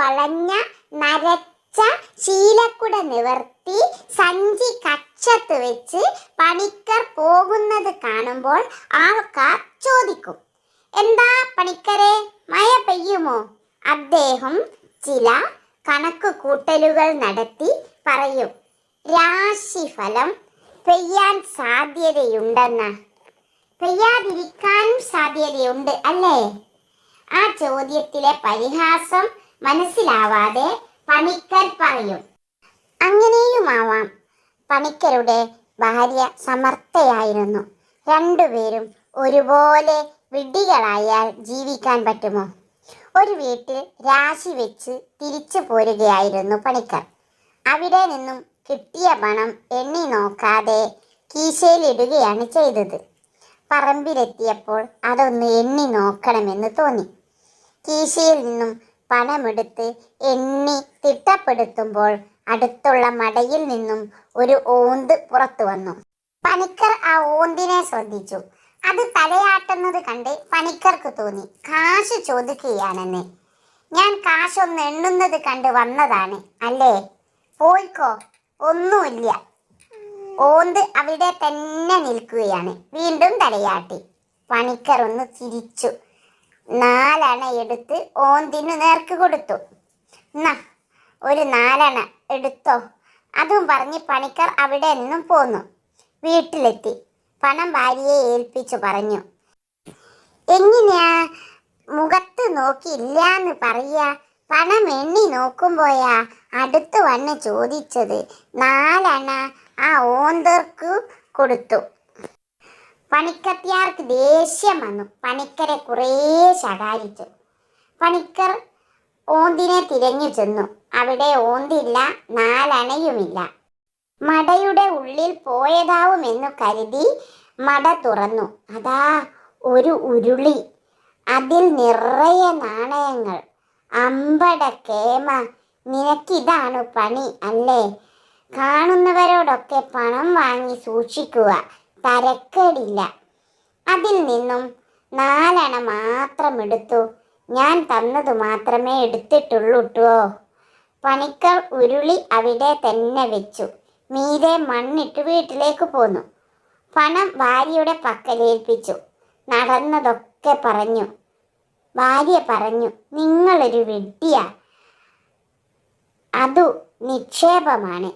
വളഞ്ഞ നരച്ച ശീലക്കുട നിവർത്തി സഞ്ചി കക്ഷത്ത് വെച്ച് പണിക്കർ പോകുന്നത് കാണുമ്പോൾ ആൾക്കാർ ചോദിക്കും എന്താ പണിക്കരെ മഴ പെയ്യുമോ? അദ്ദേഹം ചില കണക്ക് കൂട്ടലുകൾ നടത്തി പറയും രാശിഫലം പെയ്യാൻ സാധ്യതയുണ്ടെന്ന്. പെയ്യാതിരിക്കാനും സാധ്യതയുണ്ട് അല്ലേ? ആ ചോദ്യത്തിലെ പരിഹാസം മനസ്സിലാവാതെ പണിക്കർ പറയും. അങ്ങനെയുമാവാം. പണിക്കരുടെ ഭാര്യ സമർത്ഥയായിരുന്നു. രണ്ടുപേരും ഒരുപോലെ വിഡ്ഢികളായാൽ ജീവിക്കാൻ പറ്റുമോ? ഒരു വീട്ടിൽ രാശി വെച്ച് തിരിച്ചു പോരുകയായിരുന്നു പണിക്കർ. അവിടെ നിന്നും കിട്ടിയ പണം എണ്ണി നോക്കാതെ കീശയിലിടുകയാണ് ചെയ്തത്. പറമ്പിലെത്തിയപ്പോൾ അതൊന്ന് എണ്ണി നോക്കണമെന്ന് തോന്നി. കീശയിൽ നിന്നും പണമെടുത്ത് എണ്ണി തിട്ടപ്പെടുത്തുമ്പോൾ അടുത്തുള്ള മടയിൽ നിന്നും ഒരു ഓന്ത് പുറത്തു വന്നു. പണിക്കർ ആ ഓന്തിനെ ശ്രദ്ധിച്ചു. അത് തലയാട്ടുന്നത് കണ്ട് പണിക്കർക്ക് തോന്നി. കാശ് ചോദിക്കുകയാണെന്ന്. ഞാൻ കാശൊന്ന് എണ്ണുന്നത് കണ്ട് വന്നതാണ്. അല്ലേ? പോയിക്കോ. ഒന്നുമില്ല. ഓന്ത് അവിടെ തന്നെ നിൽക്കുകയാണ്. വീണ്ടും തലയാട്ടി. പണിക്കർ ഒന്ന് ചിരിച്ചു. നാലണ എടുത്ത് ഓന്തിനു നേർക്ക് കൊടുത്തു. എന്നാ ഒരു നാലെണ്ണ എടുത്തോ? അതും പറഞ്ഞ് പണിക്കർ അവിടെ നിന്നും പോന്നു. വീട്ടിലെത്തി. പണം ഭാര്യയെ ഏൽപ്പിച്ചു പറഞ്ഞു. എങ്ങനെയാ? മുഖത്ത് നോക്കിയില്ല എന്ന് പറയാ? പണം എണ്ണി നോക്കുമ്പോയാ അടുത്ത് വന്ന് ചോദിച്ചത് നാലെണ്ണ ആ ഓന്തർക്ക് കൊടുത്തു. പണിക്കത്തിയാർക്ക് ദേഷ്യം വന്നു. പണിക്കരെ കുറേ ശകാരിച്ചു. പണിക്കർ ഓന്തിനെ തിരഞ്ഞു ചെന്നു. അവിടെ ഓന്തില്ല നാലണയുമില്ല. മടയുടെ ഉള്ളിൽ പോയതാവുമെന്നു കരുതി മട തുറന്നു. അതാ ഒരു ഉരുളി. അതിൽ നിറയെ നാണയങ്ങൾ. അമ്പട കേമ. നിനക്കിതാണ് പണി അല്ലേ? കാണുന്നവരോടൊക്കെ പണം വാങ്ങി സൂക്ഷിക്കുക. തരക്കേടില്ല അതിൽ നിന്നും നാലെണ്ണ മാത്രം എടുത്തു ഞാൻ തന്നതു മാത്രമേ എടുത്തിട്ടുള്ളൂ കേട്ടോ പണിക്കർ ഉരുളി അവിടെ തന്നെ വെച്ചു. മീതെ മണ്ണിട്ട് വീട്ടിലേക്ക് പോന്നു. പണം ഭാര്യയുടെ പക്കലേൽപ്പിച്ചു. നടന്നതൊക്കെ പറഞ്ഞു. ഭാര്യ പറഞ്ഞു നിങ്ങളൊരു വിഡ്ഢിയ. അതു നിക്ഷേപമാണ്.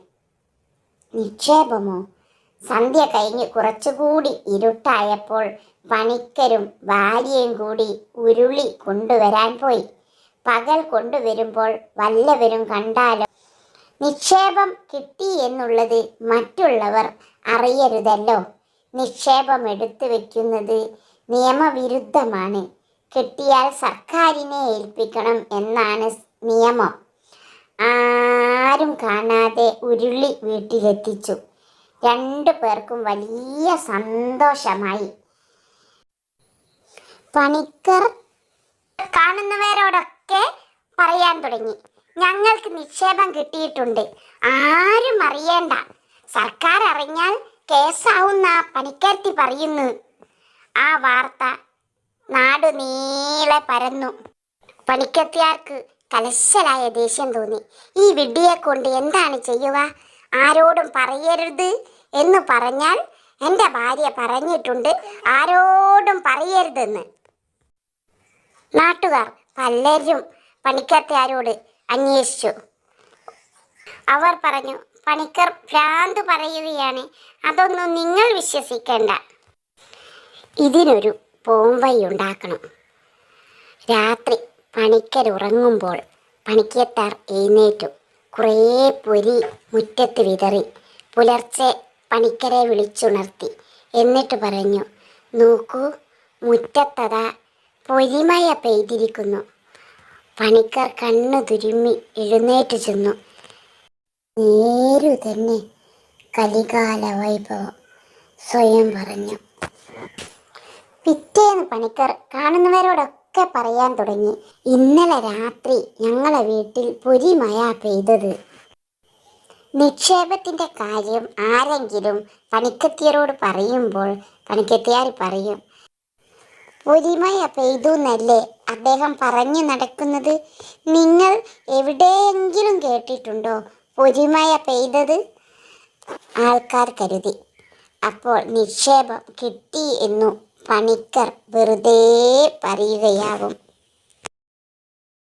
നിക്ഷേപമോ? സന്ധ്യ കഴിഞ്ഞ് കുറച്ചുകൂടി ഇരുട്ടായപ്പോൾ പണിക്കരും ഭാര്യയും കൂടി ഉരുളി കൊണ്ടുവരാൻ പോയി. പകൽ കൊണ്ടുവരുമ്പോൾ വല്ലവരും കണ്ടാലോ? നിക്ഷേപം കിട്ടി എന്നുള്ളത് മറ്റുള്ളവർ അറിയരുതല്ലോ. നിക്ഷേപം എടുത്തു വയ്ക്കുന്നത് നിയമവിരുദ്ധമാണ്. കിട്ടിയാൽ സർക്കാരിനെ ഏൽപ്പിക്കണം എന്നാണ് നിയമം. ആരും കാണാതെ ഉരുളി വീട്ടിലെത്തിച്ചു. രണ്ടു പേർക്കും വലിയ സന്തോഷമായി. പണിക്കർ കാണുന്നവരോടൊക്കെ പറയാൻ തുടങ്ങി. ഞങ്ങൾക്ക് നിക്ഷേപം കിട്ടിയിട്ടുണ്ട്. ആരും അറിയേണ്ട. സർക്കാർ അറിഞ്ഞാൽ കേസാവുന്ന പണിക്കർത്തി പറയുന്നു. ആ വാർത്ത നാടു നീളെ പരന്നു. പണിക്കത്തിയാർക്ക് കലശലായ ദേഷ്യം തോന്നി. ഈ വിഡ്ഢിയെ കൊണ്ട് എന്താണ് ചെയ്യുക? ആരോടും പറയരുത്. എന്ന് പറഞ്ഞാൽ എന്റെ ഭാര്യ പറഞ്ഞിട്ടുണ്ട് ആരോടും പറയരുതെന്ന്. നാട്ടുകാർ പലരും പണിക്കത്തുകാരോട് അന്വേഷിച്ചു. അവർ പറഞ്ഞു പണിക്കർ ഭ്രാന്ത് പറയുകയാണ് അതൊന്നും നിങ്ങൾ വിശ്വസിക്കേണ്ട. ഇതിനൊരു പോംവൈ ഉണ്ടാക്കണം. രാത്രി പണിക്കർ ഉറങ്ങുമ്പോൾ പണിക്കത്താർ എഴുന്നേറ്റു. കുറേ പൊരി മുറ്റത്ത് വിതറി. പുലർച്ചെ പണിക്കരെ വിളിച്ചുണർത്തി. എന്നിട്ട് പറഞ്ഞു നോക്കൂ മുറ്റത്തതാ പൊരിമയ പെയ്തിരിക്കുന്നു. പണിക്കർ കണ്ണു തുരുമ്മി എഴുന്നേറ്റ് ചെന്നു. നേരു തന്നെ കലികാല വൈഭവം സ്വയം പറഞ്ഞു. പിറ്റേന്ന് പണിക്കർ കാണുന്നവരോടൊക്കെ പറയാൻ തുടങ്ങി. ഇന്നലെ രാത്രി ഞങ്ങളെ വീട്ടിൽ പൊരിമയ പെയ്തത് നിക്ഷേപത്തിന്റെ കാര്യം ആരെങ്കിലും പണിക്കത്തിയരോട് പറയുമ്പോൾ പണിക്കത്തിയാർ പറയും? പൊരിമയ പെയ്തു എന്നല്ലേ അദ്ദേഹം പറഞ്ഞു നടക്കുന്നത്? നിങ്ങൾ എവിടെയെങ്കിലും കേട്ടിട്ടുണ്ടോ പൊരിമയ പെയ്തത്? ആൾക്കാർ കരുതി. അപ്പോൾ നിക്ഷേപം കിട്ടി എന്നു പണിക്കർ വെറുതെ പറയുകയാവും.